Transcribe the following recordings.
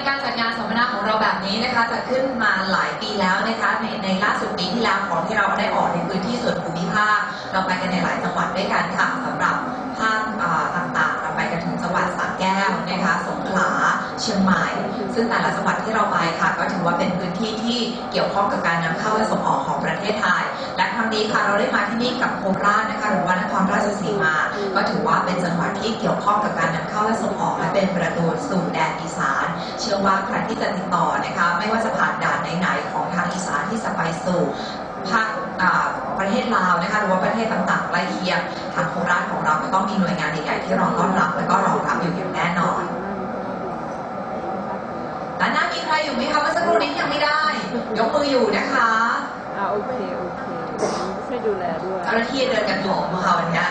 ในการจัดงานสัมมนาของเราแบบนี้นะคะจะขึ้นมาหลายปีแล้วนะคะในในล่าสุดปีที่แล้วของที่เราได้ออกในพื้นที่ส่วนภูมิภาคเราไปกันในหลายจังหวัดด้วยกันค่ะสำหรับภาคต่างๆเราไปกันถึงจังหวัดสระแก้วนะคะสงขลาเชียงใหม่ ซึ่งแต่ละจังหวัดที่เราไปค่ะ ก็ถือว่าเป็นพื้นที่ที่เกี่ยวข้องกับการนำเข้าและส่งออกของประเทศไทย และครั้งนี้ค่ะเราได้มาที่นี่กับโคราชนะคะหรือว่านครราชสีมา ก็ถือว่าเป็นจังหวัดที่เกี่ยวข้องกับการนำเข้าและส่งออกและเป็นประตูสู่แดนอีสาน เชื่อว่าใครที่จะติดต่อนะคะไม่ว่าจะผ่านด่านไหนๆของทางอีสานที่จะไปสู่ภาคอ่าประเทศลาวนะคะหรือว่าประเทศต่างๆใกล้เคียงทางโคราชของเราก็ต้องมีหน่วยงานใหญ่ๆที่รองต้อนรับและก็รองรับอยู่อย่างแน่นอนด้านหน้ามีใครอยู่ไหมคะเมื่อสักครู่นี้ยังไม่ได้ ยกมืออยู่นะคะอ่าโอเคโอเคช่วยดูแลด้วยเจ้าหน้าที่เดินกันหอมมาค่ะวันเนี้ย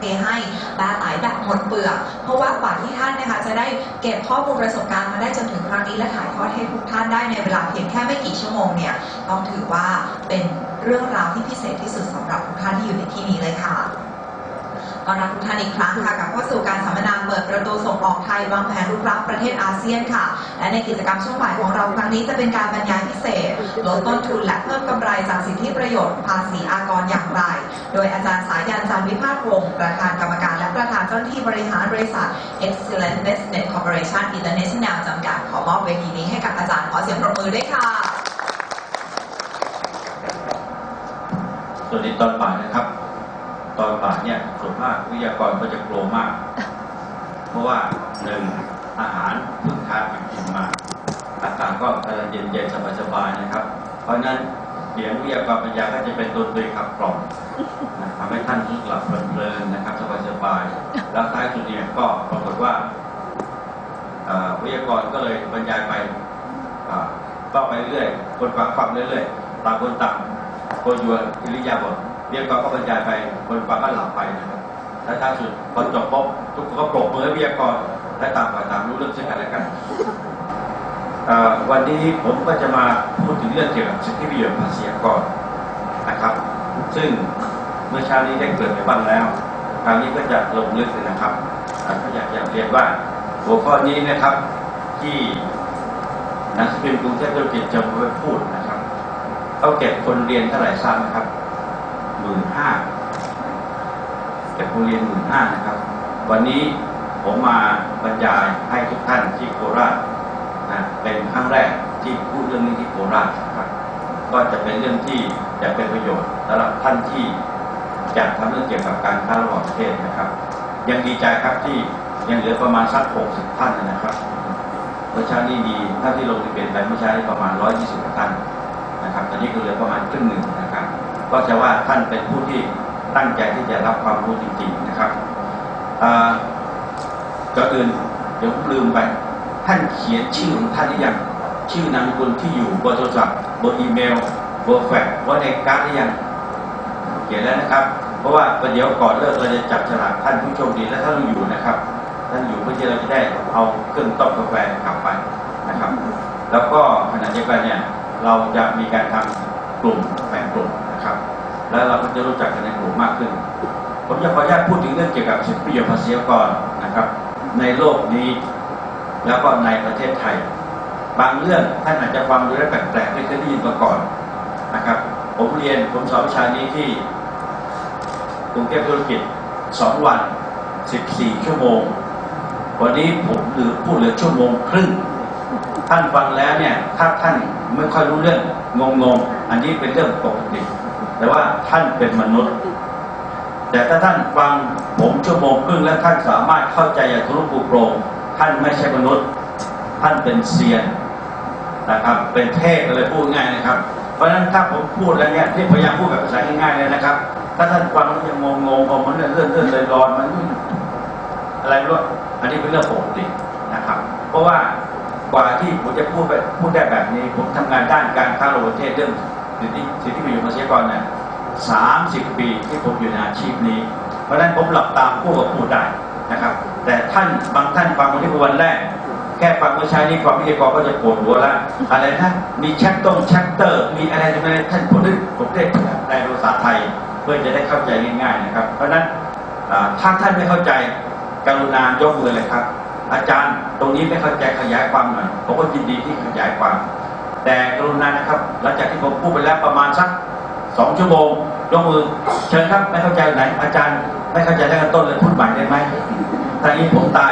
เทให้ปลาไหลแบบหมดเปลือก เพราะว่ากว่าที่ท่านนะคะจะได้เก็บข้อมูลประสบการณ์มาได้จนถึงครั้งนี้และถ่ายทอดให้ทุกท่านได้ในเวลาเพียงแค่ไม่กี่ชั่วโมงเนี่ยต้องถือว่าเป็นเรื่องราวที่พิเศษที่สุดสำหรับทุกท่านที่อยู่ในที่นี้เลยค่ะต้อนรับทุกท่านอีกครั้งค่ะกับเข้าสู่การสัมมนาเปิดประตูส่งออกไทยวางแผนรุกรับประเทศอาเซียนค่ะ และในกิจกรรมช่วงบ่ายของเราครั้งนี้จะเป็นการบรรยายพิเศษ ลดต้นทุนและเพิ่มกำไรจากสิทธิประโยชน์ภาษีอากรอย่างไร โดยอาจารย์สายันจันวิพาทวงศ์ประธานกรรมการและประธานเจ้าหน้าที่บริหารบริษัท Excellent Business Corporation International จำกัดขอมอบเวทีนี้ให้กับอาจารย์ขอเสียงปรบมือด้วยค่ะส่วนในตอนบ่ายนะครับ ตอนบ่ายเนี่ยส่วนมากวิทยากรก็จะกลัวมาก เพราะว่าหนึ่งอาหารเพิ่งทานอิ่มๆมาอากาศก็กำลังเย็นๆสบายๆนะครับ เพราะนั้นเสียงวิทยากรปัญญาก็จะเป็นตัวตรีขับกล่อมนะทำให้ท่านหลับเพลินๆนะครับสบายๆแล้วท้ายสุดเนี่ยก็ปรากฏว่าเอ่อวิทยากรก็เลยบรรยายไปอ่าก็ไปเรื่อยคนฟังฟังเรื่อยๆต่างคนต่างคนอยู่อิริยาบถวิทยกรก็บรรยายไปคนฟังก็หลับไปนะครับแล้วท้ายสุดพอจบปุ๊บทุกคนก็ปรบมือให้วิทยากรและต่างฝ่ายต่างรู้เรื่องซึ่งกันและกัน วันนี้ผมก็จะมาพูดถึงเรื่องเกี่ยวกับสิทธิประโยชน์ภาษีอากรนะครับ ซึ่งเมื่อเช้านี้ได้เกิดไปบ้างแล้ว คราวนี้ก็จะลงลึกนะครับก็อ่ากอยากเรียนว่าหัวข้อนี้นะครับที่นังสือพิมพ์กรุงเทพธุรกิจจะไปพูดนะครับเขาเก็บคนเรียนเท่าไหร่ทราบไหมครับหมื่นห้าเก็บคนเรียนหมื่นห้านะครับ วันนี้ผมมาบรรยายให้ทุกท่านที่โคราช ครั้งแรกที่พูดเรื่องนี้ที่โคราชนะครับก็จะเป็นเรื่องที่จะเป็นประโยชน์สำหรับท่านที่จะทำเรื่องเกี่ยวกับการค้าระหว่างประเทศนะครับ ยังดีใจครับที่ยังเหลือประมาณสัก 60 ท่านนะครับเมื่อเช้านี้มีท่านที่ลงทะเบียนไปเมื่อเช้านี้ประมาณ 120กว่าท่านนะครับ ตอนนี้ก็เหลือประมาณครึ่งหนึ่งนะครับ ก็จะว่าท่านเป็นผู้ที่ตั้งใจที่จะรับความรู้จริง ๆนะครับก่อนอื่นเดี๋ยวผมลืมไป ท่านเขียนชื่อของท่านหรือยังชื่อนามสกุลที่อยู่เบอร์โทรศัพท์เบอร์อีเมลเบอร์แฟกซ์ไว่าในการ์ดหรือยังเขียนแล้วนะครับ เพราะว่าประเดี๋ยวก่อนเลิกเราจะจับฉลากท่านผู้โชคดีและท่านอยู่นะครับ ท่านอยู่เพื่อที่เราจะได้เอาเครื่องต้มกาแฟกลับไปนะครับ แล้วก็ขณะเดียวกันเนี่ยเราจะมีการทำกลุ่มแบ่งกลุ่มนะครับ แล้วเราก็จะรู้จักกันในกลุ่มมากขึ้น ผมจะขออนุญาตพูดถึงเรื่องเกี่ยวกับสิทธิประโยชน์ภาษีก่อนนะครับ ในโลกนี้ แล้วก็ในประเทศไทย บางเรื่องท่านอาจจะฟังดูได้วแปลกๆไม่เคยได้ยินมาก่อนนะครับ ผมเรียนผมสอนวิชานี้ที่กรุงเทพธุรกิจ 2 วัน 14 ชั่วโมง วันนี้ผมเหลือพูดเหลือชั่วโมงครึ่ง ท่านฟังแล้วเนี่ยถ้าท่านไม่ค่อยรู้เรื่องงงๆอันนี้เป็นเรื่องปกติแต่ว่าท่านเป็นมนุษย์ แต่ถ้าท่านฟังผมชั่วโมงครึ่งแล้วท่านสามารถเข้าใจอย่างทะลุปลุโปร่ง ท่านไม่ใช่มนุษย์ ท่านเป็นเซียนนะครับ เป็นเทพเลยพูดง่ายนะครับ เพราะฉะนั้นถ้าผมพูดแล้วเนี่ยที่พยายามพูดแบบภาษาง่ายๆเลยนะครับ ถ้าท่านฟังแล้วยังงงๆพอมันเลื่อนเลื่อนเลื่อนเลยรอนมันอะไรรู้อันนี้เป็นเรื่องปกตินะครับ เพราะว่ากว่าที่ผมจะพูดไปพูดได้แบบนี้ ผมทำงานด้านการค้าระหว่างประเทศเรื่องสิทธิสิทธิประโยชน์ภาษีกรเนี่ยสามสิบปีที่ผมอยู่ในอาชีพนี้ เพราะฉะนั้นผมหลับตามพูดกับพูดได้นะครับ แต่ท่านบางท่านฟังวันที่วันแรก แค่ฟังเมื่อเช้านี้ฟังวิทยากรก็จะปวดหัวล้วอะไรนะมีแชปต้องแชปเตอร์ มีอะไรจะไม่ท่านพูดด้ผมได้ในภาษาไทยเพื่อจะได้เข้าใจง่ายๆนะครับ เพราะฉะนั้นถ้าท่านไม่เข้าใจกรุณายกมือเลยครับ อาจารย์ตรงนี้ไม่เข้าใจขยายความหน่อยผมก็ยินดีที่ขยายความ แต่กรุณานะครับ หลังจากที่ผมพูดไปแล้วประมาณสักสองชั่วโมงยกมือเชิญครับไม่เข้าใจไหนอาจารย์ไม่เข้าใจตั้งแต่ต้นเลยพูดใหม่ได้ไหม ทางนี้ผมตาย